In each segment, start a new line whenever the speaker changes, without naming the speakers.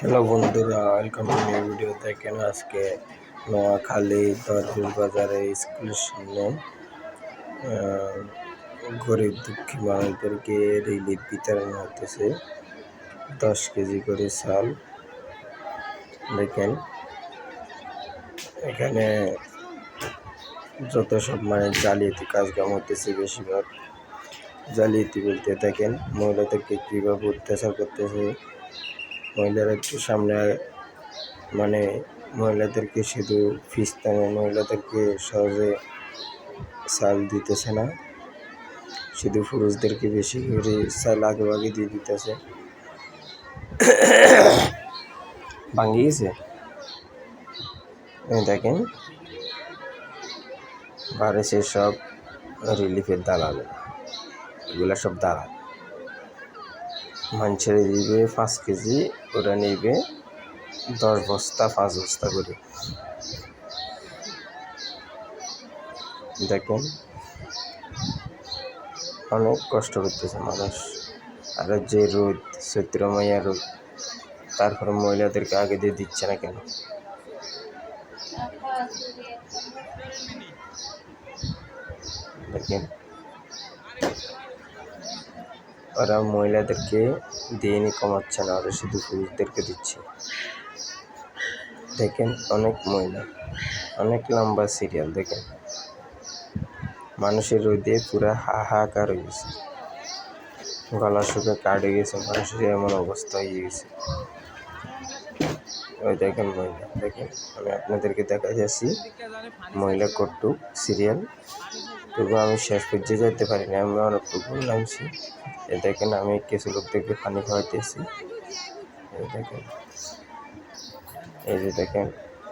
Hello বন্ধুরা welcome to new video দেখেন আজকে নোয়াখালী দরপুর বাজারে স্কুলের সামনে গরিব দুঃখী মানুষদেরকে রিলিফ বিতরণ হতেছে দশ কেজি করে চাল, দেখেন। এখানে যত সব মানে জালিয়াতি কাজকাম হতেছে বেশিরভাগ। জালিয়াতি বলতে দেখেন, মহিলাদেরকে কীভাবে অত্যাচার করতেছে মহিলারা একটু সামনে মানে মহিলাদেরকে শুধু ফিস্তানে মহিলাদেরকে সহজে চাল দিতেছে না। শুধু পুরুষদেরকে বেশি করে চাল আগে আগে দিয়ে দিতেছে। ভাঙ্গি গেছে দেখেন। বাড়িছে সব রিলিফের দালাল। এগুলা সব দালাল। মানুষের দিবে পাঁচ কেজি, ওরা নিবে দশ বস্তা, পাঁচ বস্তা করে। দেখেন, অনেক কষ্ট করতেছে মানুষ। আর যে রোদ চৈত্রময়া রোদ, তারপরে মহিলাদেরকে আগে দিয়ে দিচ্ছে না কেন? দেখেন ওরা মহিলাদেরকে দিনই কমাচ্ছে না, ওরা শুধু পুরুষদেরকে দিচ্ছে। দেখেন অনেক মহিলা, অনেক লম্বা সিরিয়াল দেখেন। মানুষের রোদে পুরা হাহাকার হয়ে গেছে। গলা শুকে কাটে গেছে, মানুষের এমন অবস্থা হয়ে গেছে। ওই দেখেন মহিলা, দেখেন, আমি আপনাদেরকে দেখা যাচ্ছি মহিলা কটুক সিরিয়াল তবু আমি শেষ পর্যায়ে যেতে পারি না আমি অনেকটুকু নামছি এ দেখেন, আমি কিছু লোকদেরকে পানি খাওয়াইতেছি। এই দেখেন, এই যে দেখেন,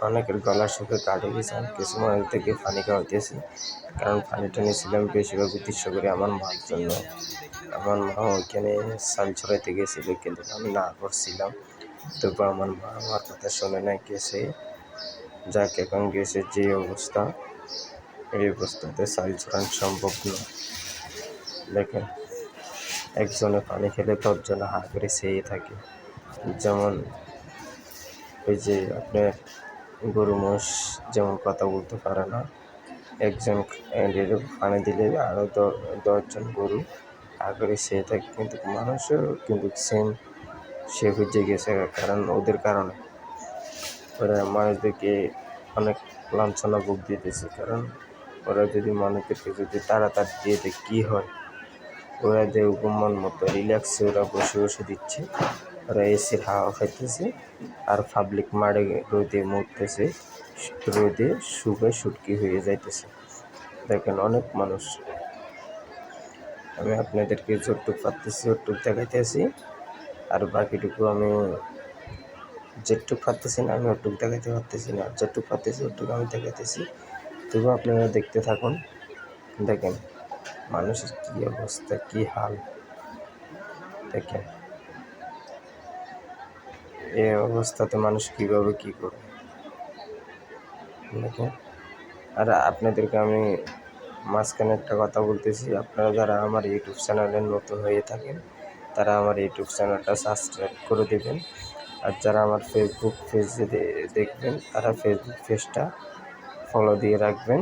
অনেকের গলার শুকে কাটে গেছে, আমি কিছু মানুষদেরকে পানি খাওয়াইতেছি, কারণ পানিটা নিয়েছিলাম বেশিরভাগ উদ্দেশ্য করে আমার মার জন্য। আমার মা ওইখানে সাল ছড়াইতে গেছিল, কিন্তু আমি না করছিলাম। তবু আমার মা আমার কথা শোনে না গেছে। যাকে, এখন গেছে যে অবস্থা। এই অবস্থাতে সাল ছড়ানো সম্ভব না দেখেন, একজনে পানি খেলে দশজনে হা করে চেয়ে থাকে। যেমন ওই যে আপনার গরু মোষ যেমন কথা বলতে পারে না, একজন পানি দিলে আরও দশজন গরু হা করে চেয়ে থাকে। কিন্তু মানুষও কিন্তু সেম সে বুঝে গেছে কারণ ওদের কারণে। ওরা মানুষদেরকে অনেক লাঞ্ছনা বুক দিতেছে। কারণ ওরা যদি মানুষদেরকে যদি তাড়াতাড়ি দিয়ে দেয় কী হয়? ওরা যে মন মতো রিল্যাক্সে ওরা বসে বসে দিচ্ছে। ওরা এসির হাওয়া খাইতেছে আর পাবলিক মারে রোদে মরতেছে, রোদে শুকে শুটকি হয়ে যাইতেছে। দেখেন অনেক মানুষ। আমি আপনাদেরকে যতটুক পারতেছি ওটুক দেখাইতেছি আর বাকিটুকু আমি যেটুক পারতেছি না, আমি ওটুক দেখাইতে পারতেছি না। যেটুক পারতেছি, ওটুকু আমি দেখাইতেছি। তবু আপনারা দেখতে থাকুন। দেখেন মানুষের কী অবস্থা, কী হাল। দেখেন এই অবস্থাতে মানুষ কীভাবে কী করবে? দেখেন, আর আপনাদেরকে আমি মাঝখানে একটা কথা বলতেছি। আপনারা যারা আমার ইউটিউব চ্যানেলে নতুন হয়ে থাকেন, তারা আমার ইউটিউব চ্যানেলটা সাবস্ক্রাইব করে দেবেন। আর যারা আমার ফেসবুক পেজে দেখবেন, তারা ফেসবুক পেজটা ফলো দিয়ে রাখবেন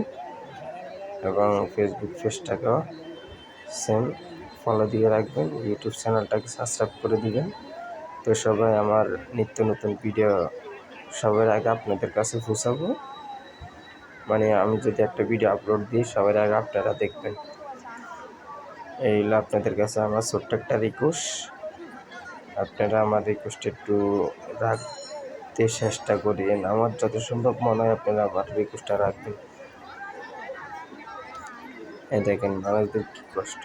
এবং ফেসবুক পেজটাকেও সেম ফলো দিয়ে রাখবেন। ইউটিউব চ্যানেলটাকে সাবস্ক্রাইব করে দিবেন। তো সবাই আমার নিত্য নতুন ভিডিও সবার আগে আপনাদের কাছে পৌঁছাবো। মানে আমি যদি একটা ভিডিও আপলোড দিই, সবার আগে আপনারা দেখবেন। এই হলো আপনাদের কাছে আমার ছোট্ট একটা রিকোয়েস্ট আপনারা আমার রিকোয়েস্ট একটু রাখতে চেষ্টা করেন আমার যত সম্ভব মনে হয় আপনারা আমার রিকোয়েস্টটা রাখবেন। এই দেখেন মানুষদের কী কষ্ট।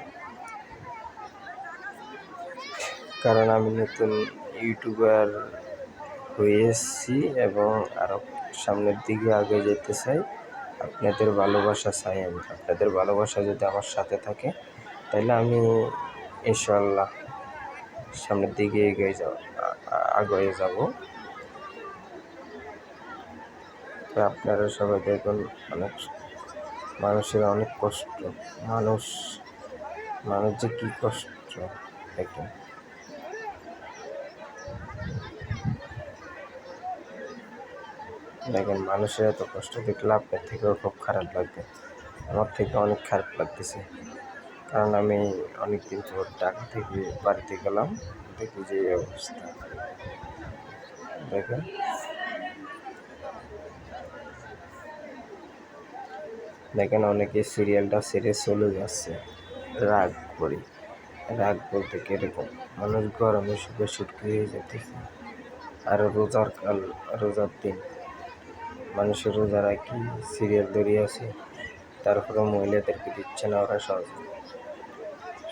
কারণ আমি নতুন ইউটিউবার হয়ে এসেছি এবং আরও সামনের দিকে আগে যেতে চাই। আপনাদের ভালোবাসা চাই আমি। আপনাদের ভালোবাসা যদি আমার সাথে থাকে তাহলে আমি ইনশাল্লাহ সামনের দিকে এগিয়ে যাব আগে যাব। তো আপনারা সবাই দেখুন, অনেক মানুষের অনেক কষ্ট। মানুষ মানুষ যে কী কষ্ট, দেখেন। দেখেন, মানুষের এত কষ্ট দেখলে আপনার থেকেও খুব খারাপ লাগবে। আমার থেকে অনেক খারাপ লাগতেছে। কারণ আমি অনেক দিন পর ঢাকা থেকে বাড়িতে গেলাম, দেখি যে অবস্থা। দেখেন। দেখেন অনেকে সিরিয়ালটা ছেড়ে চলে যাচ্ছে। রাগ করি। রাগ বলতে কীরকম? মানুষ গরমে শুকে শুটকি হয়ে যেতেছে আর রোজার কাল, রোজার দিন। মানুষের রোজা রাখি, সিরিয়াল ধরিয়ে আছে। তারপরে মহিলাদেরকে দিচ্ছে না, ওরা সহজে।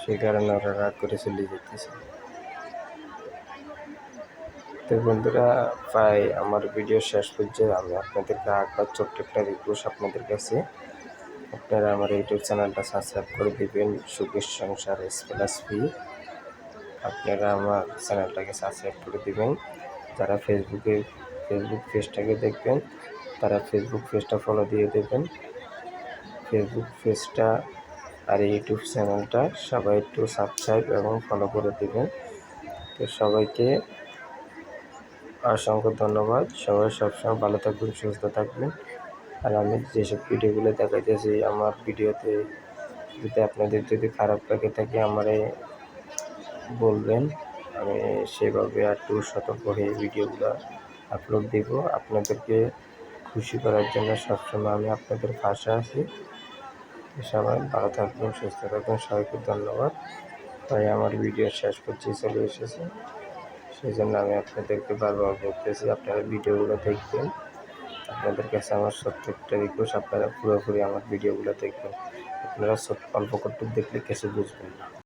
সেই কারণে ওরা রাগ করে চলে যেতেছে তো বন্ধুরা, প্রায় আমার ভিডিও শেষ পর্যায়ে আমি আপনাদেরকে একবার ছোট্ট একটা রিকোয়েস্ট আপনাদের কাছে আপনারা আমার ইউটিউব চ্যানেলটা সাবস্ক্রাইব করে দিবেন সুখেশ সংসার এস প্লাস পি আপনারা আমার চ্যানেলটাকে সাবস্ক্রাইব করে দিবেন। যারা ফেসবুকে ফেসবুক পেজটাকে দেখবেন, তারা ফেসবুক পেজটা ফলো দিয়ে দেবেন। ফেসবুক পেজটা আর ইউটিউব চ্যানেলটা সবাই একটু সাবস্ক্রাইব এবং ফলো করে দেবেন। তো সবাইকে অসংখ্য ধন্যবাদ। সবাই সবসময় ভালো থাকবেন, সুস্থ থাকবেন। আর আমি যেসব ভিডিওগুলো দেখাইতেছি, আমার ভিডিওতে যদি আপনাদের যদি খারাপ লাগে থাকে, আমারে বলবেন। আমি সেভাবে আর একটু সতর্ক হয়ে ভিডিওগুলো আপলোড দিব। আপনাদেরকে খুশি করার জন্য সবসময় আমি আপনাদের পাশে আছি। সবাই ভালো থাকবেন, সুস্থ থাকবেন, সবাইকে ধন্যবাদ। তাই আমার ভিডিও শেষ করছি, চলে এসেছে। সেই জন্য আমি আপনাদেরকে বারবার বলতেছি, আপনারা ভিডিওগুলো দেখবেন। আপনাদের কাছে আমার প্রত্যেকটা রিকোয়েস্ট আপনারা পুরোপুরি আমার ভিডিওগুলো দেখবেন। আপনারা অল্প কটুক দেখলে কিছু বুঝবেন না।